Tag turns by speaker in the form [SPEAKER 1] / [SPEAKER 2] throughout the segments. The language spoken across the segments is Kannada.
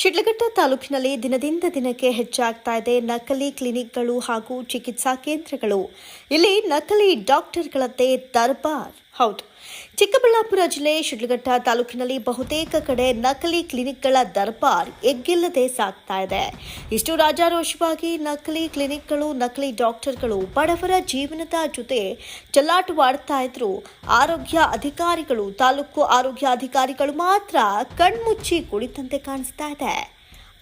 [SPEAKER 1] ಶಿಡ್ಲಘಟ್ಟ ತಾಲೂಕಿನಲ್ಲಿ ದಿನದಿಂದ ದಿನಕ್ಕೆ ಹೆಚ್ಚಾಗ್ತಾ ಇದೆ ನಕಲಿ ಕ್ಲಿನಿಕ್ಗಳು ಹಾಗೂ ಚಿಕಿತ್ಸಾ ಕೇಂದ್ರಗಳು. ಇಲ್ಲಿ ನಕಲಿ ಡಾಕ್ಟರ್ಗಳದ್ದೇ ದರ್ಬಾರ್. ಹೌದು. ಚಿಕ್ಕಬಳ್ಳಾಪುರ ಜಿಲ್ಲೆ ಶಿಡ್ಲಘಟ್ಟ ತಾಲೂಕಿನಲ್ಲಿ ಬಹುತೇಕ ಕಡೆ ನಕಲಿ ಕ್ಲಿನಿಕ್ಗಳ ದರ್ಬಾರ್ ಎಗ್ಗಿಲ್ಲದೆ ಸಾಗ್ತಾ ಇದೆ. ಇಷ್ಟು ರಾಜಾರೋಷವಾಗಿ ನಕಲಿ ಕ್ಲಿನಿಕ್ಗಳು, ನಕಲಿ ಡಾಕ್ಟರ್ಗಳು ಬಡವರ ಜೀವನದ ಜೊತೆ ಚಲ್ಲಾಟವಾಡ್ತಾ ಇದ್ರು. ಆರೋಗ್ಯ ಅಧಿಕಾರಿಗಳು, ತಾಲೂಕು ಆರೋಗ್ಯ ಅಧಿಕಾರಿಗಳು ಮಾತ್ರ ಕಣ್ಮುಚ್ಚಿ ಕುಳಿತಂತೆ ಕಾಣಿಸ್ತಾ ಇದೆ.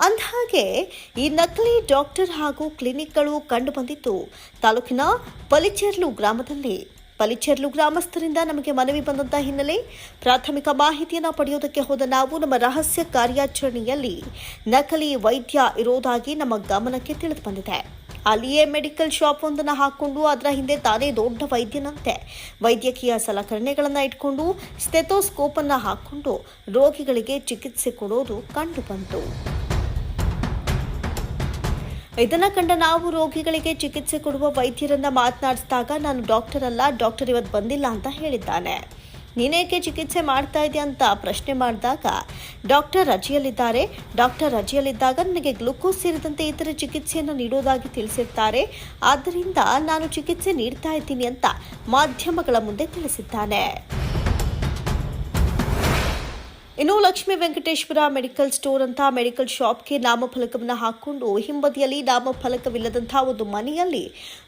[SPEAKER 1] ಅಂದಹಾಗೆ, ಈ ನಕಲಿ ಡಾಕ್ಟರ್ ಹಾಗೂ ಕ್ಲಿನಿಕ್ಗಳು ಕಂಡು ಬಂದಿತ್ತು ತಾಲೂಕಿನ ಪಲಿಚೆರ್ಲು ಗ್ರಾಮದಲ್ಲಿ. ಪಲಿಚೆರ್ಲು ಗ್ರಾಮಸ್ಥರಿಂದ ನಮಗೆ ಮನವಿ ಬಂದಂತ ಹಿನ್ನೆಲೆ ಪ್ರಾಥಮಿಕ ಮಾಹಿತಿಯನ್ನು ಪಡೆಯುವುದಕ್ಕೆ ಹೋದ ನಾವು ನಮ್ಮ ರಹಸ್ಯ ಕಾರ್ಯಾಚರಣೆಯಲ್ಲಿ ನಕಲಿ ವೈದ್ಯ ಇರೋದಾಗಿ ನಮ್ಮ ಗಮನಕ್ಕೆ ತಿಳಿದು ಬಂದಿದೆ. ಅಲ್ಲಿಯೇ ಮೆಡಿಕಲ್ ಶಾಪ್ ಒಂದನ್ನು ಹಾಕೊಂಡು ಅದರ ಹಿಂದೆ ತಾನೇ ದೊಡ್ಡ ವೈದ್ಯನಂತೆ ವೈದ್ಯಕೀಯ ಸಲಕರಣೆಗಳನ್ನು ಇಟ್ಕೊಂಡು ಸ್ಟೆಥೋಸ್ಕೋಪನ್ನು ಹಾಕೊಂಡು ರೋಗಿಗಳಿಗೆ ಚಿಕಿತ್ಸೆ ಕೊಡೋದು ಕಂಡು ಬಂತು. ಇದನ್ನ ಕಂಡ ನಾವು ರೋಗಿಗಳಿಗೆ ಚಿಕಿತ್ಸೆ ಕೊಡುವ ವೈದ್ಯರನ್ನ ಮಾತನಾಡಿಸಿದಾಗ ನಾನು ಡಾಕ್ಟರ್ ಅಲ್ಲ, ಡಾಕ್ಟರ್ ಇವತ್ತು ಬಂದಿಲ್ಲ ಅಂತ ಹೇಳಿದ್ದಾನೆ. ನೀನೇಕೆ ಚಿಕಿತ್ಸೆ ಮಾಡ್ತಾ ಇದೆಯಾ ಅಂತ ಪ್ರಶ್ನೆ ಮಾಡಿದಾಗ, ಡಾಕ್ಟರ್ ರಜೆಯಲ್ಲಿದ್ದಾರೆ, ಡಾಕ್ಟರ್ ರಜೆಯಲ್ಲಿದ್ದಾಗ ನನಗೆ ಗ್ಲುಕೋಸ್ ಸೇರಿದಂತೆ ಇತರ ಚಿಕಿತ್ಸೆಯನ್ನು ನೀಡೋದಾಗಿ ತಿಳಿಸಿರ್ತಾರೆ, ಆದ್ದರಿಂದ ನಾನು ಚಿಕಿತ್ಸೆ ನೀಡ್ತಾ ಇದ್ದೀನಿ ಅಂತ ಮಾಧ್ಯಮಗಳ ಮುಂದೆ ತಿಳಿಸಿದ್ದಾನೆ. ಇನ್ನು ಲಕ್ಷ್ಮೀ ವೆಂಕಟೇಶ್ವರ ಮೆಡಿಕಲ್ ಸ್ಟೋರ್ ಅಂತ ಮೆಡಿಕಲ್ ಶಾಪ್ಗೆ ನಾಮಫಲಕವನ್ನು ಹಾಕೊಂಡು ಹಿಂಬದಿಯಲ್ಲಿ ನಾಮಫಲಕವಿಲ್ಲದಂತಹ ಒಂದು ಮನೆಯಲ್ಲಿ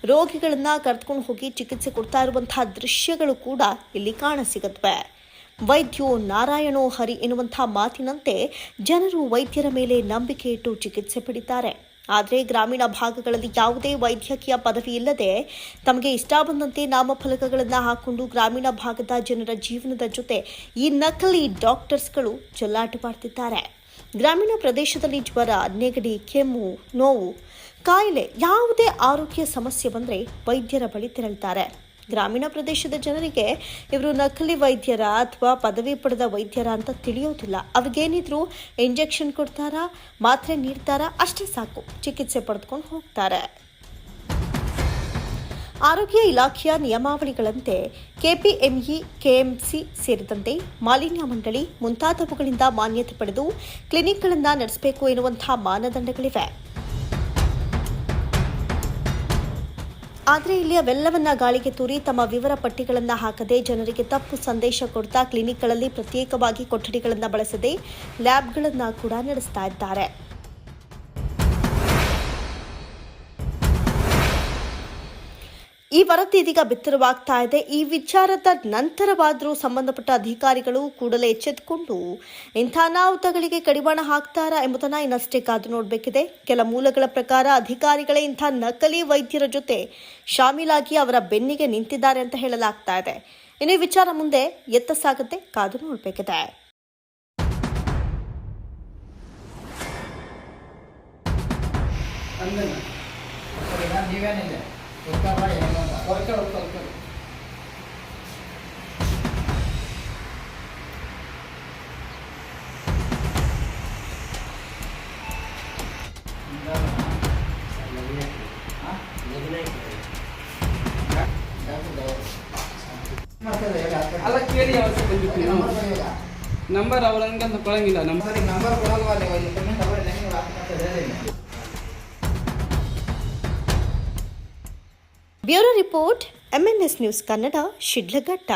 [SPEAKER 1] ರೋಗಿಗಳನ್ನ ಕರೆದುಕೊಂಡು ಹೋಗಿ ಚಿಕಿತ್ಸೆ ಕೊಡ್ತಾ ಇರುವಂತಹ ದೃಶ್ಯಗಳು ಕೂಡ ಇಲ್ಲಿ ಕಾಣಸಿಗುತ್ತವೆ ವೈದ್ಯೋ ನಾರಾಯಣೋ ಹರಿ ಎನ್ನುವಂತಹ ಮಾತಿನಂತೆ ಜನರು ವೈದ್ಯರ ಮೇಲೆ ನಂಬಿಕೆ ಇಟ್ಟು ಚಿಕಿತ್ಸೆ ಪಡಿತಾರೆ. ಆದರೆ ಗ್ರಾಮೀಣ ಭಾಗಗಳಲ್ಲಿ ಯಾವುದೇ ವೈದ್ಯಕೀಯ ಪದವಿ ಇಲ್ಲದೆ ತಮಗೆ ಇಷ್ಟ ಬಂದಂತೆ ನಾಮಫಲಕಗಳನ್ನು ಹಾಕೊಂಡು ಗ್ರಾಮೀಣ ಭಾಗದ ಜನರ ಜೀವನದ ಜೊತೆ ಈ ನಕಲಿ ಡಾಕ್ಟರ್ಸ್ಗಳು ಚೆಲ್ಲಾಟವಾಡ್ತಿದ್ದಾರೆ ಗ್ರಾಮೀಣ ಪ್ರದೇಶದಲ್ಲಿ ಜ್ವರ, ನೆಗಡಿ, ಕೆಮ್ಮು, ನೋವು, ಕಾಯಿಲೆ ಯಾವುದೇ ಆರೋಗ್ಯ ಸಮಸ್ಯೆ ಬಂದರೆ ವೈದ್ಯರ ಬಳಿ ತೆರಳುತ್ತಾರೆ ಗ್ರಾಮೀಣ ಪ್ರದೇಶದ ಜನರಿಗೆ ಇವರು ನಕಲಿ ವೈದ್ಯರ ಅಥವಾ ಪದವಿ ಪಡೆದ ವೈದ್ಯರ ಅಂತ ತಿಳಿಯೋದಿಲ್ಲ. ಅವ್ರಿಗೇನಿದ್ರು ಇಂಜೆಕ್ಷನ್ ಕೊಡ್ತಾರಾ, ಮಾತ್ರೆ ನೀಡ್ತಾರಾ, ಅಷ್ಟೇ ಸಾಕು. ಚಿಕಿತ್ಸೆ ಪಡೆದುಕೊಂಡು ಹೋಗ್ತಾರೆ. ಆರೋಗ್ಯ ಇಲಾಖೆಯ ನಿಯಮಾವಳಿಗಳಂತೆ ಕೆಪಿಎಂಇ, ಕೆಎಂಸಿ ಸೇರಿದಂತೆ ಮಾಲಿನ್ಯ ಮಂಡಳಿ ಮುಂತಾದವುಗಳಿಂದ ಮಾನ್ಯತೆ ಪಡೆದು ಕ್ಲಿನಿಕ್ಗಳನ್ನು ನಡೆಸಬೇಕು ಎನ್ನುವಂತಹ ಮಾನದಂಡಗಳಿವೆ. ಆದರೆ ಇಲ್ಲಿ ಅವೆಲ್ಲವನ್ನ ಗಾಳಿಗೆ ತೂರಿ ತಮ್ಮ ವಿವರ ಪಟ್ಟಿಗಳನ್ನು ಹಾಕದೆ ಜನರಿಗೆ ತಪ್ಪು ಸಂದೇಶ ಕೊಡ್ತಾ ಕ್ಲಿನಿಕ್ಗಳಲ್ಲಿ ಪ್ರತ್ಯೇಕವಾಗಿ ಕೊಠಡಿಗಳನ್ನು ಬಳಸದೆ ಲ್ಯಾಬ್ಗಳನ್ನು ಕೂಡ ನಡೆಸ್ತಾ ಇದ್ದಾರೆ. ಈ ವರದಿ ಇದೀಗ ಬಿತ್ತರವಾಗ್ತಾ ಇದೆ. ಈ ವಿಚಾರದ ನಂತರವಾದರೂ ಸಂಬಂಧಪಟ್ಟ ಅಧಿಕಾರಿಗಳು ಕೂಡಲೇ ಎಚ್ಚೆತ್ತುಕೊಂಡು ಇಂಥ ಅನಾಹುತಗಳಿಗೆ ಕಡಿವಾಣ ಹಾಕ್ತಾರಾ ಎಂಬುದನ್ನು ಇನ್ನಷ್ಟೇ ಕಾದು ನೋಡಬೇಕಿದೆ. ಕೆಲ ಮೂಲಗಳ ಪ್ರಕಾರ ಅಧಿಕಾರಿಗಳೇ ಇಂಥ ನಕಲಿ ವೈದ್ಯರ ಜೊತೆ ಶಾಮೀಲಾಗಿ ಅವರ ಬೆನ್ನಿಗೆ ನಿಂತಿದ್ದಾರೆ ಅಂತ ಹೇಳಲಾಗ್ತಾ ಇದೆ. ಇನ್ನು ಈ ವಿಚಾರ ಮುಂದೆ ಎತ್ತ ಸಾಗುತ್ತೆ ಕಾದು ನೋಡಬೇಕಿದೆ.
[SPEAKER 2] ಅಲ್ಲ ಕೇಳಿ
[SPEAKER 3] ನಂಬರ್
[SPEAKER 2] ಅವ್ರ ಹಂಗಂತ ಕೊಳಂಗಿಲ್ಲ ನಂಬರ್
[SPEAKER 3] ನಂಬರ್ ಕೊಡಲ್ವಾ ನೀವು? ಪೇಮೆಂಟ್ ಅವರೇ ನೀವು
[SPEAKER 1] bureau report MNS news Kannada Shidlaghatta